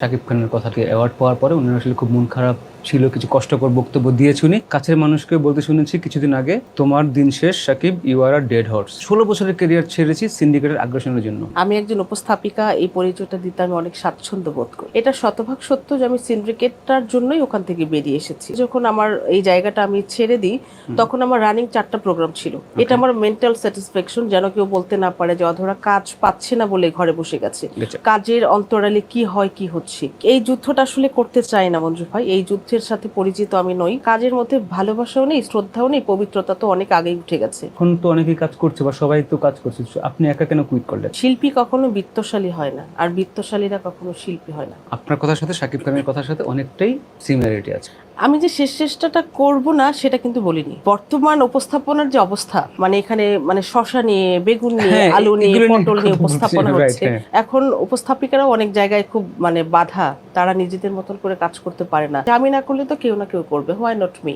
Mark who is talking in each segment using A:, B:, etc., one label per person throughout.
A: শাকিব খানের কথাটি অ্যাওয়ার্ড পাওয়ার পরে উনি আসলে খুব মন খারাপ ছিল কিছু কষ্টকর বক্তব্য দিয়েছে উনি। কাছের মানুষকে বলতে শুনেছি কিছুদিন আগে তোমার দিন শেষ Shakib you are a dead horse ষোলো বছরের কেরিয়ার ছেড়েছি সিন্ডিকেটের আগ্রাসনের জন্য।
B: আমি একজন উপস্থাপিকা এই পরিচয়টা দিতে আমি অনেক স্বাচ্ছন্দ্য বোধ করি। এটা শতভাগ সত্য যে আমি সিন্ডিকেটটার জন্যই ওখান থেকে বেরিয়ে এসেছি। যখন আমার এই জায়গাটা আমি ছেড়ে দিই তখন আমার রানিং চারটা প্রোগ্রাম ছিল। এটা আমার মেন্টাল স্যাটিসফ্যাকশন যেন কেউ বলতে না পারে যে অধরা কাজ পাচ্ছে না বলে ঘরে বসে গেছে। কাজের অন্তরালে কি হয় কি হচ্ছে? এই যুদ্ধটা আসলে করতে চাই না মঞ্জু ভাই। এই যুদ্ধের সাথে পরিচিত আমি নই। কাজের মধ্যে ভালোবাসাও নেই শ্রদ্ধাও নেই পবিত্রতা তো অনেক আগেই উঠে গেছে।
A: এখন তো অনেকেই কাজ করছে বা সবাই তো কাজ করছে। আপনি একা কেন কুইট করলেন?
B: শিল্পী কখনো বিত্তশালী হয় না আর বিত্তশালীরা কখনো শিল্পী হয় না।
A: আপনার কথার সাথে সাকিব খানের কথার সাথে অনেকটাই সিমিলারিটি আছে।
B: আমি যে শেষ চেষ্টাটা করব না সেটা কিন্তু বলিনি। বর্তমান উপস্থাপনার যে অবস্থা মানে এখানে মানে শশা নিয়ে বেগুন নিয়ে
A: হ্যাঁ,
B: আলু নিয়ে পটল নিয়ে উপস্থাপনা হচ্ছে।
A: হ্যাঁ।
B: এখন উপস্থাপিকারাও অনেক জায়গায় খুব মানে বাধা তারা নিজেদের মতন করে কাজ করতে পারে না। আমি না করলে তো কেউ না কেউ করবে হোয়াই নট মি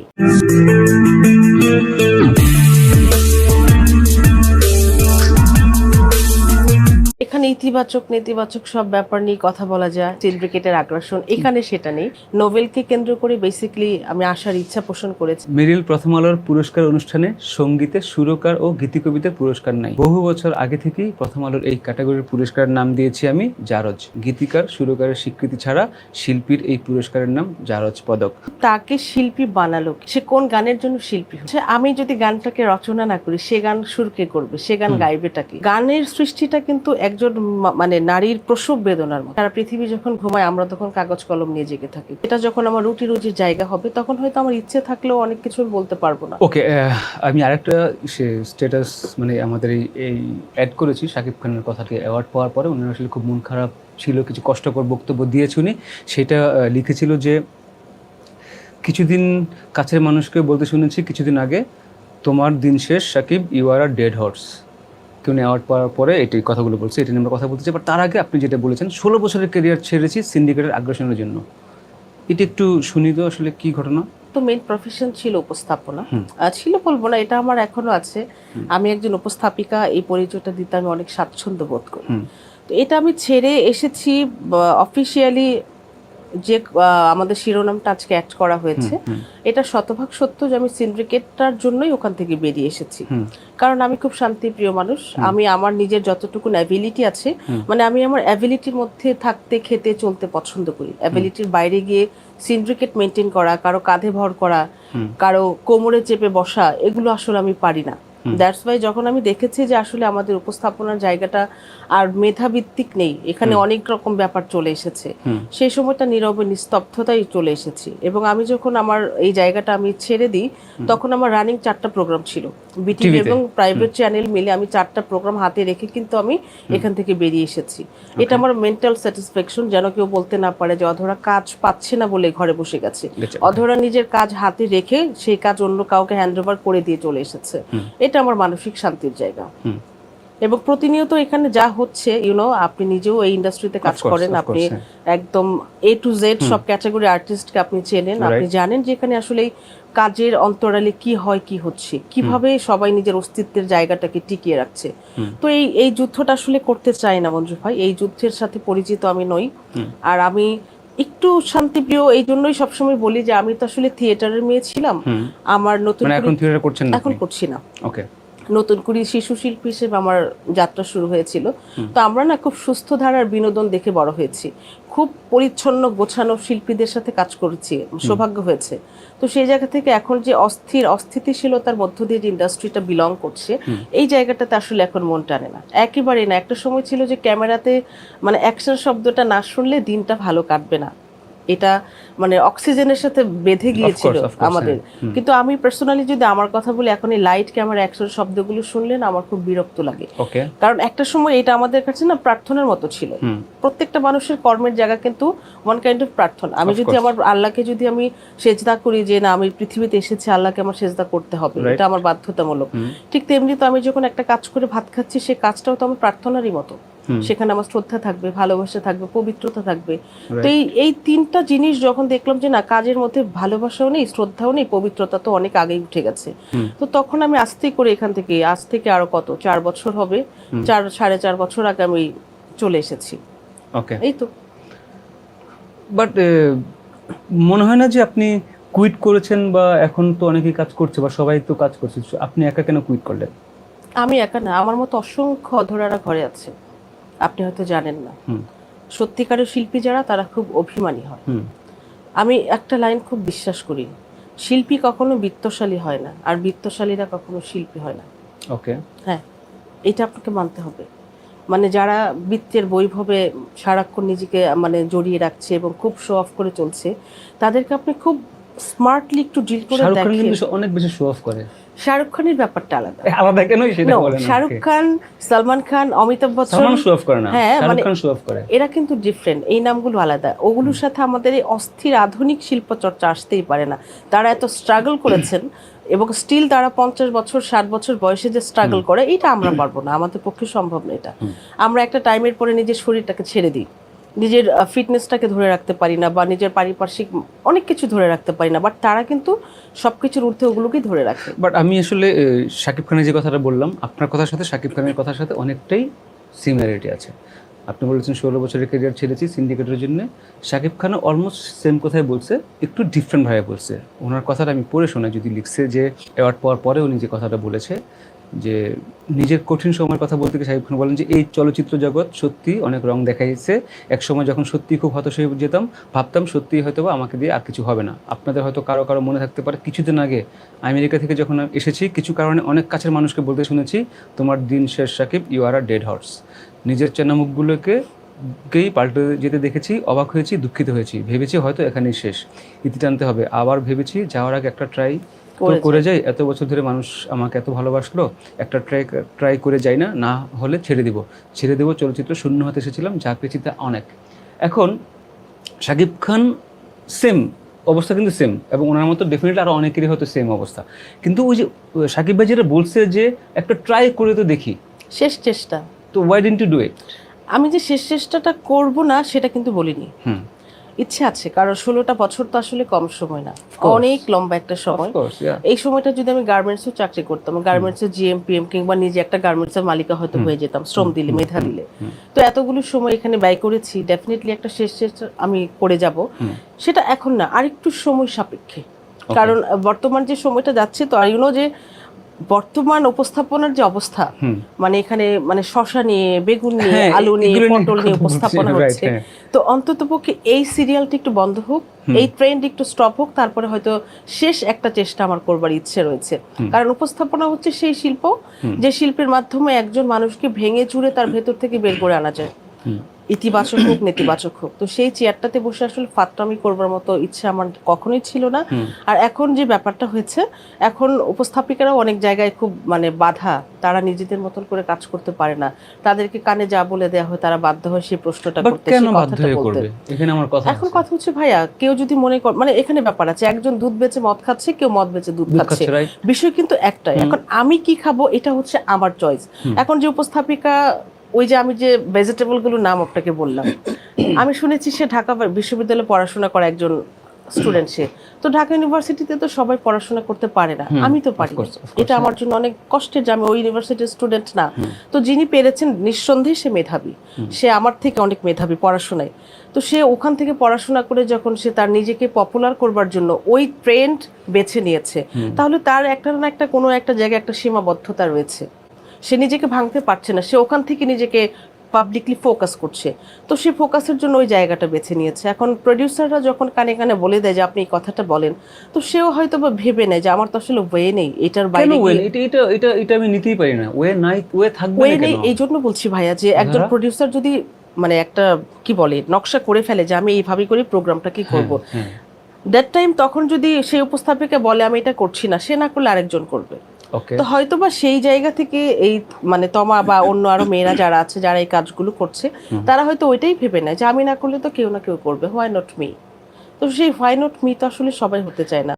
B: এখানে ইতিবাচক নেতিবাচক সব ব্যাপার নিয়ে কথা বলা যায়। সিন্ডিকেটের আগ্রাসন এখানে সেটা নেই। নোবেলকে কেন্দ্র করে বেসিক্যালি আমি আসার ইচ্ছা পোষণ করেছি।
A: মেরিল প্রথম আলোর পুরস্কার অনুষ্ঠানে সঙ্গীতে সুরকার ও গীতিকবিতার পুরস্কার নাই। বহু বছর আগে থেকেই প্রথম আলোর এই ক্যাটাগরির পুরস্কারের নাম দিয়েছি আমি জারজ। গীতিকার সুরকারের স্বীকৃতি ছাড়া শিল্পীর এই পুরস্কারের নাম জারজ পদক।
B: তাকে শিল্পী বানালো সে কোন গানের জন্য শিল্পী হচ্ছে? আমি যদি গানটাকে রচনা না করি সে গান সুরকে করবে? সে গান গাইবেটাকে গানের সৃষ্টিটা কিন্তু একজন মা- মানে নারীর প্রসব বেদনার মতো। সারা পৃথিবী যখন ঘুমায়, আমরা তখন কাগজ কলম নিয়ে জেগে থাকি। এটা যখন আমার রুটি রুজির জায়গা হবে, তখন হয়তো আমার ইচ্ছে থাকলেও অনেক কিছু বলতে পারব না।
A: ওকে আমি আরেকটা সে স্ট্যাটাস মানে আমাদের এই অ্যাড করেছি, শাকিব খানের কথাটি অ্যাওয়ার্ড পাওয়ার পরে। উনি আসলে খুব মন খারাপ ছিল, কিছু কষ্টকর বক্তব্য দিয়েছে উনি। সেটা লিখেছিল যে, কিছুদিন কাছের মানুষকে বলতে শুনেছি, কিছুদিন আগে, তোমার দিন শেষ Shakib you are a dead horse কেউ নেওয়ার পাওয়ার পরে এটি কথাগুলো বলছে এটা নিয়ে আমরা কথা বলতে চাই বাট তার আগে আপনি যেটা বলেছেন ষোলো বছরের কেরিয়ার ছেড়েছি সিন্ডিকেটের আগ্রাসনের জন্য। এটি একটু শুনি তো আসলে কি ঘটনা।
B: তো মেইন প্রফেশন ছিল উপস্থাপনা। ছিল বলব না এটা আমার এখনও আছে। আমি একজন উপস্থাপিকা এই পরিচয়টা দিতে আমি অনেক স্বাচ্ছন্দ্য বোধ করি। তো এটা আমি ছেড়ে এসেছি অফিসিয়ালি যে আমাদের শিরোনামটা আজকে অ্যাড করা হয়েছে এটা শতভাগ সত্য যে আমি সিন্ডিকেটটার জন্যই ওখান থেকে বেরিয়ে এসেছি। কারণ আমি খুব শান্তিপ্রিয় মানুষ আমি আমার নিজের যতটুকু অ্যাবিলিটি আছে মানে আমি আমার অ্যাবিলিটির মধ্যে থাকতে খেতে চলতে পছন্দ করি। অ্যাবিলিটির বাইরে গিয়ে সিন্ডিকেট মেনটেন করা কারও কাঁধে ভর করা কারও কোমরে চেপে বসা এগুলো আসলে আমি পারি না। দ্যাটস ওয়াই যখন আমি দেখেছি যে আসলে আমাদের উপস্থাপনার জায়গাটা আর মেধাভিত্তিক নেই এখানে অনেক রকম ব্যাপার চলে এসেছে। সেই সময়টা নীরবে নিস্তব্ধতাই চলে এসেছি এবং আমি যখন আমার এই জায়গাটা আমি ছেড়ে দিই তখন আমার রানিং চারটা প্রোগ্রাম ছিল। বিটিভি এবং প্রাইভেট চ্যানেল মিলে আমি চারটা প্রোগ্রাম হাতে রেখে কিন্তু আমি এখান থেকে বেরিয়ে এসেছি। এটা আমার মেন্টাল স্যাটিসফ্যাকশন যেন কেউ বলতে না পারে যে অধরা কাজ পাচ্ছে না বলে ঘরে বসে গেছে।
A: গেছে।
B: অধরা নিজের কাজ হাতে রেখে সেই কাজ অন্য কাউকে হ্যান্ড ওভার করে দিয়ে চলে এসেছে। এটা আমার মানসিক শান্তির জায়গা। এবং প্রতিনিয়ত এখানে যা হচ্ছে ইউনো আপনি নিজেও এই ইন্ডাস্ট্রিতে কাজ করেন আপনি একদম এ টু জেড সব ক্যাটাগরি আর্টিস্টকে আপনি চেনেন আপনি জানেন যে এখানে আসলে কাজের অন্তরালে কি হয় কি হচ্ছে। কীভাবে সবাই নিজের অস্তিত্বের জায়গাটাকে টিকিয়ে রাখছে। তো এই এই যুদ্ধটা আসলে করতে চাই না মঞ্জু ভাই। এই যুদ্ধের সাথে পরিচিত আমি নই। আর আমি একটু শান্তিপ্রিয় এই জন্যই সবসময় বলি যে আমি তো আসলে থিয়েটারের মেয়ে ছিলাম। আমার নতুন
A: মানে এখন থিয়েটার করছেন
B: এখন করছি না।
A: ওকে
B: নতুন করে শিশু শিল্পী হিসেবে আমার যাত্রা শুরু হয়েছিল। তো আমরা না খুব সুস্থ ধারার বিনোদন দেখে বড় হয়েছি। খুব পরিচ্ছন্ন গোছানো শিল্পীদের সাথে কাজ করেছি সৌভাগ্য হয়েছে। তো সেই জায়গা থেকে এখন যে অস্থির অস্থিতিশীলতার মধ্য দিয়ে যে ইন্ডাস্ট্রিটা বিলং করছে এই জায়গাটাতে আসলে এখন মন টানে না। একেবারেই না একটা সময় ছিল যে ক্যামেরাতে মানে অ্যাকশন শব্দটা না শুনলে দিনটা ভালো কাটবে না। এটা মানে অক্সিজেনের সাথে বেঁধে গিয়েছিল আমাদের।
A: হ্যাঁ।
B: কিন্তু আমি পার্সোনালি যদি আমার কথা বলি এখন এই লাইট ক্যামেরা অ্যাকশন শব্দগুলো শুনলে না আমার খুব বিরক্ত লাগে। কারণ একটা সময় এটা আমাদের কাছে না প্রার্থনার মতো ছিল। প্রত্যেকটা মানুষের কর্মের জায়গা কিন্তু ওয়ান কাইন্ড অফ প্রার্থনা। আমি যদি আমার আল্লাহকে যদি আমি সেজদা করি যে না আমি পৃথিবীতে এসেছি আল্লাহকে আমার সেজদা করতে হবে। এটা আমার বাধ্যতামূলক। ঠিক তেমনি তো আমি যখন একটা কাজ করে ভাত খাচ্ছি সেই কাজটাও তো আমার প্রার্থনারই মতো। সেখানে আমার শ্রদ্ধা থাকবে ভালোবাসা থাকবে পবিত্রতা থাকবে। তো এই এই তিনটা জিনিস যখন দেখলাম যে না কাজের মধ্যে ভালোবাসাও নেই শ্রদ্ধাও নেই পবিত্রতা তো অনেক আগেই উঠে গেছে। তো তখন আমি আস্তে করে এখান থেকে আজ থেকে আরও কত চার বছর হবে চার সাড়ে চার বছর আগে আমি চলে এসেছি।
A: ওকে
B: এই তো।
A: বাট মনে হয় না যে আপনি কুইট করেছেন বা এখন তো অনেকেই কাজ করছে বা সবাই তো কাজ করছে আপনি একা কেন কুইট করলেন?
B: আমি একা না আমার মতো অসংখ্য অধরারা ঘরে আছে। আপনি হয়তো জানেন না। সত্যিকারের শিল্পী যারা তারা খুব অভিমানী হয়। আমি একটা লাইন খুব বিশ্বাস করি শিল্পী কখনো বিত্তশালী হয় না আর বিত্তশালীরা কখনো শিল্পী হয় না।
A: ওকে।
B: হ্যাঁ এটা আপনাকে মানতে হবে। মানে যারা বৃত্তের বৈভবে সারাক্ষণ নিজেকে মানে জড়িয়ে রাখছে এবং খুব শো অফ করে চলছে তাদেরকে আপনি খুব স্মার্টলি একটু ডিল করে দেখেন।
A: অনেক বেশি শো অফ করে।
B: শাহরুখ খানের ব্যাপারটা আলাদা।
A: আলাদা কেন সেটা বলেন
B: শাহরুখ খান সালমান খান অমিতাভ বচ্চন
A: সালমান শো অফ করে না।
B: হ্যাঁ,
A: শাহরুখ
B: মানে-
A: খান শো অফ করে।
B: এরা কিন্তু ডিফারেন্ট এই নামগুলো আলাদা। ওগুলোর সাথে আমাদের এই অস্থির আধুনিক শিল্প চর্চা আসতেই পারে না। তারা এত স্ট্রাগল করেছেন এবং স্টিল তারা পঞ্চাশ বছর ষাট বছর বয়সে যে স্ট্রাগল করে এটা আমরা পারব না। আমাদের পক্ষে সম্ভব না এটা। আমরা একটা টাইমের পরে নিজের শরীরটাকে ছেড়ে দিই। নিজের ফিটনেসটাকে ধরে রাখতে পারি না বা নিজের পারিপার্শ্বিক অনেক কিছু ধরে রাখতে পারি না বাট তারা কিন্তু সব কিছুর ঊর্ধ্বে ওগুলোকেই ধরে রাখে।
A: বাট আমি আসলে শাকিব খানের যে কথাটা বললাম, আপনার কথার সাথে শাকিব খানের কথার সাথে অনেকটাই সিমিলারিটি আছে। আপনি বলেছেন ষোলো বছরের ক্যারিয়ার ছেড়েছি সিন্ডিকেটের জন্য। শাকিব খানও অলমোস্ট সেম কথাই বলছে, একটু ডিফারেন্টভাবে বলছে। ওনার কথাটা আমি পড়ে শোনাই যদি লিখছে যে অ্যাওয়ার্ড পাওয়ার পরে উনি যে কথাটা বলেছে যে নিজের কঠিন সময়ের কথা বলতে গিয়ে শাকিব খান বলেন যে, এই চলচ্চিত্র জগৎ সত্যি অনেক রং দেখাইছে। এক সময় যখন সত্যি খুব হতাশ হয়ে যেতাম, ভাবতাম সত্যি হয়তো আমাকে দিয়ে আর কিছু হবে না। আপনাদের হয়তো কারও কারও মনে থাকতে পারে, কিছুদিন আগে আমেরিকা থেকে যখন এসেছি, কিছু কারণে অনেক কাছের মানুষকে বলতে শুনেছি, তোমার দিন শেষ, Shakib you are a dead horse নিজের চেনা মুখগুলোকে কেই পাল্টে যেতে দেখেছি, অবাক হয়েছি, দুঃখিত হয়েছি। ভেবেছি হয়তো এখানেই শেষ। ইতি টানতে হবে। আবার ভেবেছি যাওয়ার আগে একটা ট্রাই
B: করে
A: করে যাই এত বছর ধরে মানুষ আমাকে এত ভালোবাসলো একটা ট্রাই ট্রাই করে যাই না না হলে ছেড়ে দিব। ছেড়ে দেবো চলচ্চিত্র শূন্য হাতে এসেছিলাম যা পেয়েছি তা অনেক। এখন শাকিব খান সেম অবস্থা কিন্তু সেম এবং ওনার মতো ডেফিনেটলি আরও অনেকেরই হয়তো সেম অবস্থা। কিন্তু ওই যে শাকিব ভাই যেটা বলছে যে একটা ট্রাই করে তো দেখি।
B: শেষ চেষ্টা।
A: তো why didn't to do it
B: আমি যে শেষ চেষ্টাটা করব না সেটা কিন্তু বলিনি।
A: হুম।
B: ইচ্ছে আছে কারণ ষোলোটা বছর তো আসলে কম সময় না। অনেক লম্বা একটা সময়। এই সময়টা যদি আমি গার্মেন্টসও চাকরি করতাম গার্মেন্টসের জিএম পিএম কিংবা নিজে একটা গার্মেন্টসের মালিকা হয়তো হয়ে যেতাম শ্রম দিলে মেধা দিলে। তো এতগুলো সময় এখানে ব্যয় করেছি ডেফিনেটলি একটা শেষ শেষ আমি করে যাব। সেটা এখন না আরেকটু সময় সাপেক্ষে। কারণ বর্তমান যে সময়টা যাচ্ছে তো আর ইউনো যে বর্তমান উপস্থাপনার যে অবস্থা মানে এখানে মানে শশা নিয়ে বেগুন নিয়ে
A: হ্যাঁ,
B: আলু নিয়ে পটল নিয়ে উপস্থাপনা হচ্ছে।
A: হ্যাঁ।
B: তো অন্তত পক্ষে এই সিরিয়ালটি একটু বন্ধ হোক এই ট্রেন্ড একটু স্টপ হোক তারপরে হয়তো শেষ একটা চেষ্টা আমার করবার ইচ্ছে রয়েছে। কারণ উপস্থাপনা হচ্ছে সেই শিল্প যে শিল্পের মাধ্যমে একজন মানুষকে ভেঙে চুরে তার ভেতর থেকে বের করে আনা যায়। ইতিবাচক হোক নেতিবাচক হোক। তো সেই চেয়ারটাতে বসে আসলে ফাত্রামি করবার মতো ইচ্ছে আমার কখনোই ছিল না। আর এখন যে ব্যাপারটা হয়েছে এখন উপস্থাপিকারাও অনেক জায়গায় খুব মানে বাধা তারা নিজেদের মতন করে কাজ করতে পারে না। তাদেরকে কানে যা বলে দেওয়া হয় তারা বাধ্য হয় সেই প্রশ্নটা করতে সেই কথাটা বলতে।
A: এখানে আমার কথা
B: এখন কথা হচ্ছে ভাইয়া কেউ যদি মনে কর মানে এখানে ব্যাপার আছে একজন দুধ বেচে মদ খাচ্ছে কেউ মদ বেচে দুধ খাচ্ছে, বিষয় কিন্তু একটাই এখন আমি কি খাব এটা হচ্ছে আমার চয়েস এখন যে উপস্থাপিকা ওই যে আমি যে ভেজিটেবলগুলো নাম আপনাকে বললাম আমি শুনেছি সে ঢাকা বিশ্ববিদ্যালয়ে পড়াশোনা করা একজন স্টুডেন্ট সে। তো ঢাকা ইউনিভার্সিটিতে তো সবাই পড়াশোনা করতে পারে না। আমি তো পারি এটা আমার জন্য অনেক কষ্টের যে আমি ওই ইউনিভার্সিটির স্টুডেন্ট না। তো যিনি পেরেছেন নিঃসন্দেহে সে মেধাবী। সে আমার থেকে অনেক মেধাবী পড়াশোনায়। তো সে ওখান থেকে পড়াশোনা করে যখন সে তার নিজেকে পপুলার করবার জন্য ওই ট্রেন্ড বেছে নিয়েছে তাহলে তার একটা না একটা কোনো একটা জায়গায় একটা সীমাবদ্ধতা রয়েছে। সে নিজেকে ভাঙতে পারছে না। সে ওখান থেকে নিজেকে পাবলিকলি ফোকাস করছে। তো সে ফোকাসের জন্য ওই জায়গাটা বেছে নিয়েছে। এখন প্রডিউসাররা যখন কানে কানে বলে দেয় যে আপনি এই কথাটা বলেন তো সেও হয়তো বা ভেবে নেয় যে আমার তো আসলে ওয়ে নেই এটার বাইরে
A: এটা এটা এটা এটা আমি নিতেই পারি না। ওয়ে নাই ওয়ে থাকবে
B: ওয়ে নেই এই জন্য বলছি ভাইয়া যে একজন? প্রডিউসার যদি মানে একটা কি বলে নকশা করে ফেলে যে আমি এইভাবে করে প্রোগ্রামটা কি করব?
A: হ্যাঁ।
B: দ্যাট টাইম তখন যদি সেই উপস্থাপিকা বলে আমি এটা করছি না সে না করলে আরেকজন করবে। তো হয়তো বা সেই জায়গা থেকে এই মানে তমা বা অন্য আরও মেয়েরা যারা আছে যারা এই কাজগুলো করছে তারা হয়তো ওইটাই ভেবে নেয় যে আমি না করলে তো কেউ না কেউ করবে। হোয়াই নট মি তো সেই হোয়াই নট মি তো আসলে সবাই হতে চায় না।